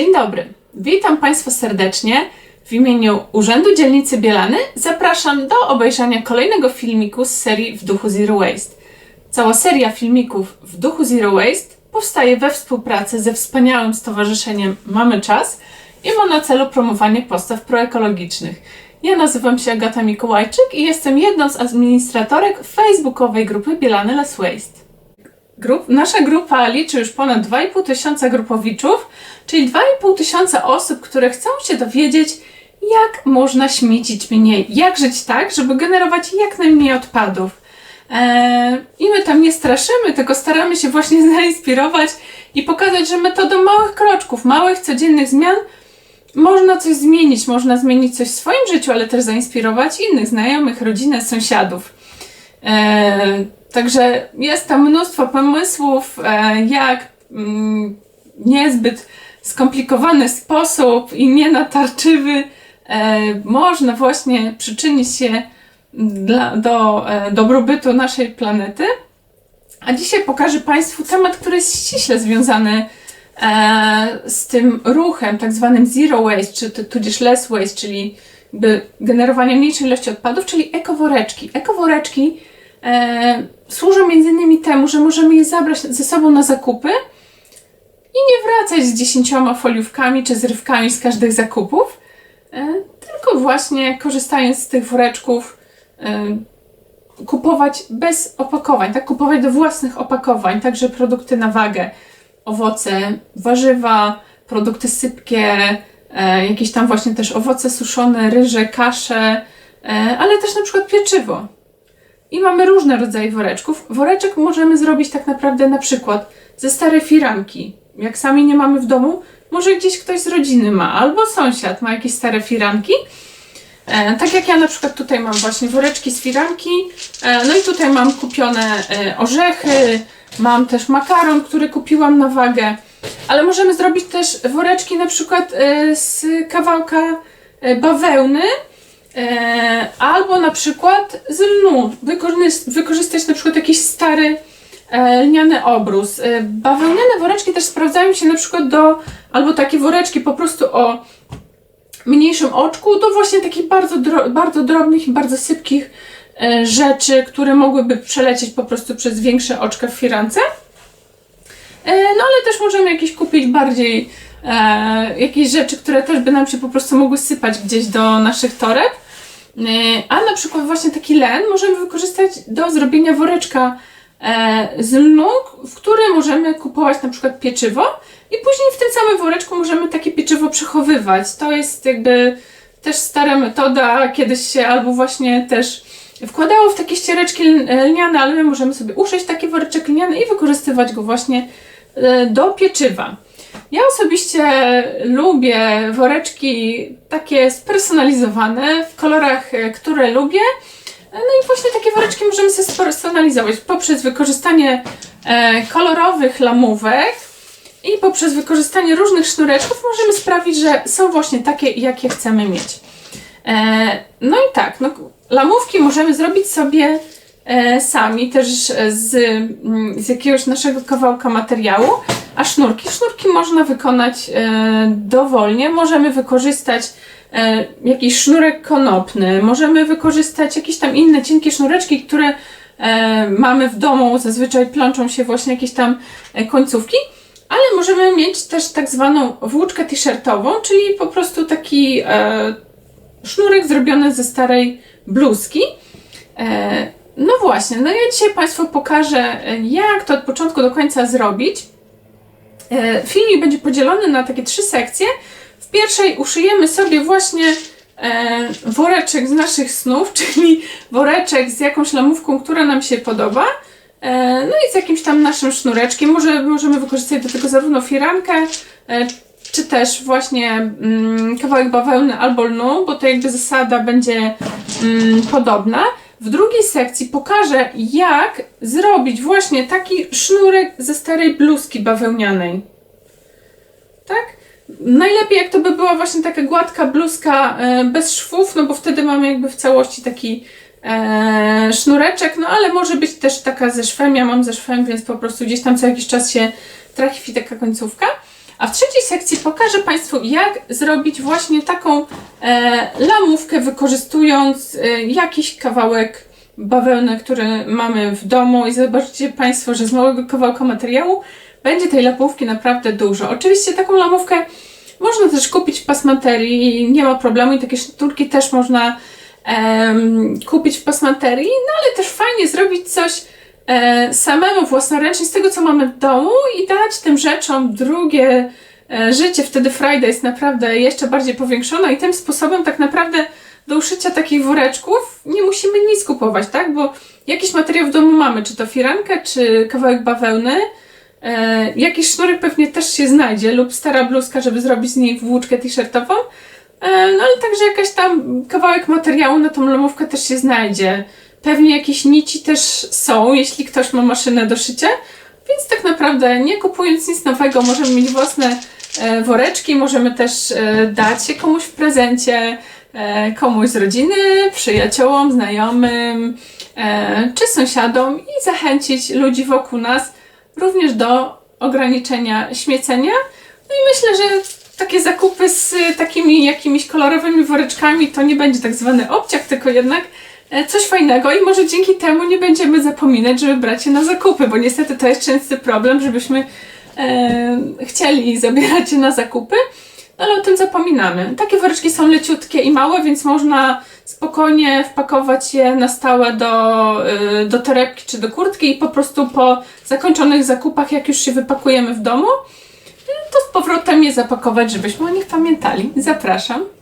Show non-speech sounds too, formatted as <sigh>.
Dzień dobry. Witam Państwa serdecznie. W imieniu Urzędu Dzielnicy Bielany zapraszam do obejrzenia kolejnego filmiku z serii W duchu Zero Waste. Cała seria filmików W duchu Zero Waste powstaje we współpracy ze wspaniałym stowarzyszeniem Mamy Czas i ma na celu promowanie postaw proekologicznych. Ja nazywam się Agata Mikołajczyk i jestem jedną z administratorek facebookowej grupy Bielany Less Waste. Grup, nasza grupa liczy już ponad 2,5 tysiąca grupowiczów, czyli 2,5 tysiąca osób, które chcą się dowiedzieć, jak można śmiecić mniej, jak żyć tak, żeby generować jak najmniej odpadów. Eee, I my tam nie straszymy, tylko staramy się właśnie <laughs> zainspirować i pokazać, że metodą małych kroczków, małych codziennych zmian można coś zmienić, można zmienić coś w swoim życiu, ale też zainspirować innych znajomych, rodzinę, sąsiadów. Także jest tam mnóstwo pomysłów, e, jak mm, niezbyt skomplikowany sposób i nienatarczywy e, można właśnie przyczynić się dla, do e, dobrobytu naszej planety. A dzisiaj pokażę Państwu temat, który jest ściśle związany z tym ruchem, tak zwanym zero waste, czy tudzież less waste, czyli generowanie mniejszej ilości odpadów, czyli ekoworeczki. Ekoworeczki służą między innymi temu, że możemy je zabrać ze sobą na zakupy i nie wracać z dziesięcioma foliówkami czy zrywkami z każdych zakupów, e, tylko właśnie korzystając z tych woreczków e, kupować bez opakowań, tak? Kupować do własnych opakowań, także produkty na wagę, owoce, warzywa, produkty sypkie, e, jakieś tam właśnie też owoce suszone, ryże, kasze, ale też na przykład pieczywo. I mamy różne rodzaje woreczków. Woreczek możemy zrobić tak naprawdę na przykład ze starej firanki. Jak sami nie mamy w domu, może gdzieś ktoś z rodziny ma, albo sąsiad ma jakieś stare firanki. E, tak jak ja na przykład tutaj mam właśnie woreczki z firanki, e, no i tutaj mam kupione e, orzechy, mam też makaron, który kupiłam na wagę, ale możemy zrobić też woreczki na przykład e, z kawałka e, bawełny, E, albo na przykład z lnu. wykorzystać na przykład jakiś stary e, lniany obrus. E, bawełniane woreczki też sprawdzają się na przykład do, albo takie woreczki po prostu o mniejszym oczku, do właśnie takich bardzo, dro, bardzo drobnych i bardzo sypkich rzeczy, które mogłyby przelecieć po prostu przez większe oczka w firance. No ale też możemy jakieś kupić bardziej jakieś rzeczy, które też by nam się po prostu mogły sypać gdzieś do naszych toreb. E, a na przykład właśnie taki len możemy wykorzystać do zrobienia woreczka e, z lnu, w którym możemy kupować na przykład pieczywo i później w tym samym woreczku możemy takie pieczywo przechowywać. To jest jakby też stara metoda, kiedyś się albo właśnie też wkładało w takie ściereczki lniane, ale my możemy sobie uszyć taki woreczek lniany i wykorzystywać go właśnie e, do pieczywa. Ja osobiście lubię woreczki takie spersonalizowane w kolorach, e, które lubię. No i właśnie takie woreczki możemy sobie spersonalizować poprzez wykorzystanie e, kolorowych lamówek i poprzez wykorzystanie różnych sznureczków możemy sprawić, że są właśnie takie, jakie chcemy mieć. E, no i tak, no, lamówki możemy zrobić sobie sami też z, z jakiegoś naszego kawałka materiału. A sznurki? Sznurki można wykonać e, dowolnie. Możemy wykorzystać e, jakiś sznurek konopny, możemy wykorzystać jakieś tam inne cienkie sznureczki, które e, mamy w domu. Zazwyczaj plączą się właśnie jakieś tam e, końcówki. Ale możemy mieć też tak zwaną włóczkę t-shirtową, czyli po prostu taki e, sznurek zrobiony ze starej bluzki. No właśnie, no ja dzisiaj Państwu pokażę, e, jak to od początku do końca zrobić. E, filmik będzie podzielony na takie trzy sekcje. W pierwszej uszyjemy sobie właśnie e, woreczek z naszych snów, <laughs> czyli woreczek z jakąś lamówką, która nam się podoba. No i z jakimś tam naszym sznureczkiem. Może, możemy wykorzystać do tego zarówno firankę, czy też właśnie mm, kawałek bawełny albo lnu, bo to jakby zasada będzie mm, podobna. W drugiej sekcji pokażę, jak zrobić właśnie taki sznurek ze starej bluzki bawełnianej. Tak? Najlepiej jak to by była właśnie taka gładka bluzka e, bez szwów, no bo wtedy mamy jakby w całości taki e, sznureczek, no ale może być też taka ze szwem, ja mam ze szwem, więc po prostu gdzieś tam co jakiś czas się trafi taka końcówka. A w trzeciej sekcji pokażę Państwu, jak zrobić właśnie taką e, lamówkę, wykorzystując e, jakiś kawałek bawełny, który mamy w domu. I zobaczycie Państwo, że z małego kawałka materiału będzie tej lamówki naprawdę dużo. Oczywiście taką lamówkę można też kupić w pasmaterii i nie ma problemu. I takie szturki też można kupić w pasmaterii, no ale też fajnie zrobić coś samemu własnoręcznie z tego, co mamy w domu i dać tym rzeczom drugie e, życie. Wtedy frajda jest naprawdę jeszcze bardziej powiększona i tym sposobem tak naprawdę do uszycia takich woreczków nie musimy nic kupować, tak? Bo jakiś materiał w domu mamy, czy to firankę, czy kawałek bawełny, E, jakiś sznurek pewnie też się znajdzie, lub stara bluzka, żeby zrobić z niej włóczkę t-shirtową. E, no ale także jakaś tam kawałek materiału na tą lamówkę też się znajdzie. Pewnie jakieś nici też są, jeśli ktoś ma maszynę do szycia. Więc tak naprawdę nie kupując nic nowego, możemy mieć własne e, woreczki, możemy też e, dać je komuś w prezencie, e, komuś z rodziny, przyjaciołom, znajomym czy sąsiadom i zachęcić ludzi wokół nas również do ograniczenia śmiecenia. No i myślę, że takie zakupy z takimi jakimiś kolorowymi woreczkami to nie będzie tak zwany obciach, tylko jednak coś fajnego i może dzięki temu nie będziemy zapominać, żeby brać je na zakupy, bo niestety to jest częsty problem, żebyśmy e, chcieli zabierać je na zakupy, ale o tym zapominamy. Takie woreczki są leciutkie i małe, więc można spokojnie wpakować je na stałe do, y, do torebki czy do kurtki i po prostu po zakończonych zakupach, jak już się wypakujemy w domu, y, to z powrotem je zapakować, żebyśmy o nich pamiętali. Zapraszam.